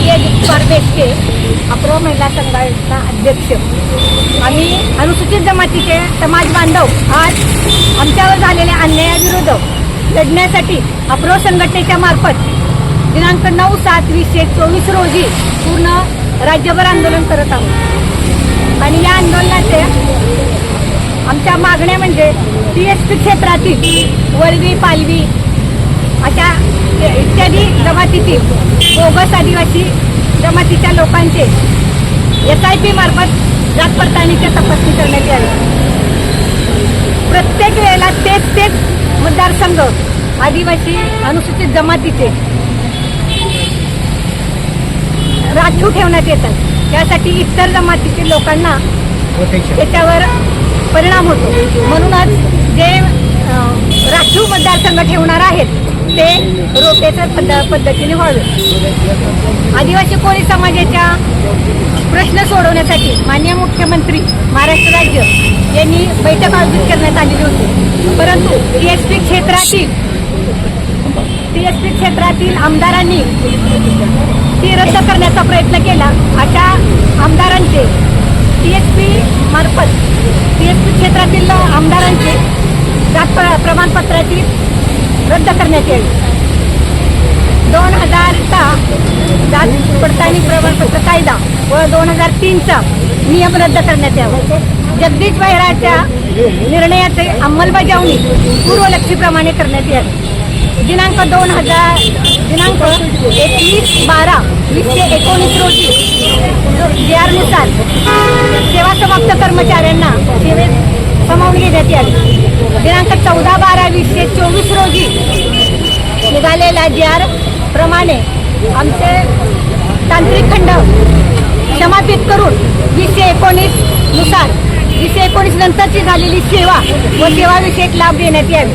वैशाली अजित कुमार बेस्टे अप्रो महिला संघाचा अध्यक्ष. आम्ही अनुसूचित जमातीचे समाज बांधव. आज आमच्यावर झालेल्या अन्यायाविरुद्ध लढण्यासाठी अप्रो संघटनेच्या मार्फत दिनांक नऊ सात वीसशे चोवीस रोजी पूर्ण राज्यभर आंदोलन करत आहोत. आणि या आंदोलनाचे आमच्या मागण्या म्हणजे टी एस पी क्षेत्रातील वळवी पालवी अशा इत्यादी जमातीतील बोगस आदिवासी जमातीच्या लोकांचे एस आय पी मार्फत जात पडताळणीच्या तपासणी करण्यात यावी. प्रत्येक वेळेला तेच तेच मतदारसंघ आदिवासी अनुसूचित जमातीचे राखीव ठेवण्यात येतात. यासाठी इतर जमातीतील लोकांना त्याच्यावर परिणाम होतो. म्हणूनच जे राखीव मतदारसंघ ठेवणार आहेत ते रोपेच्या पद्ध पद्धतीने व्हावे. आदिवासी कोळी समाजाच्या प्रश्न सोडवण्यासाठी माननीय मुख्यमंत्री महाराष्ट्र राज्य यांनी बैठक आयोजित करण्यात आलेली होती. परंतु टी एस पी क्षेत्रातील टी एस पी क्षेत्रातील आमदारांनी ती रद्द करण्याचा प्रयत्न केला. अशा आमदारांचे टी एस पी मार्फत टी एस पी क्षेत्रातील आमदारांचे जात प्र- प्रमाणपत्राची रद्द करण्यात यावी दोन हजारचा जात पडताळणी प्रमाणपत्र कायदा व दोन हजार तीनचा नियम रद्द करण्यात यावा. जगदीश बैराच्या निर्णयाचे अंमलबजावणी पूर्वलक्षीप्रमाणे करण्यात यावी. दिनांक दोन हजार दिनांक एकवीस बारा वीसशे एकोणीस रोजी यानुसार सेवा समाप्त कर्मचाऱ्यांना सेवेत सामावून घेण्यात यावी. दिनांक चौदा बारा वीसशे चोवीस रोजी निघालेल्या जी आर प्रमाणे आमचे तांत्रिक खंड समापित करून वीसशे एकोणीसनुसार वीसशे एकोणीस नंतरची झालेली सेवा व सेवाविषयक लाभ देण्यात यावी.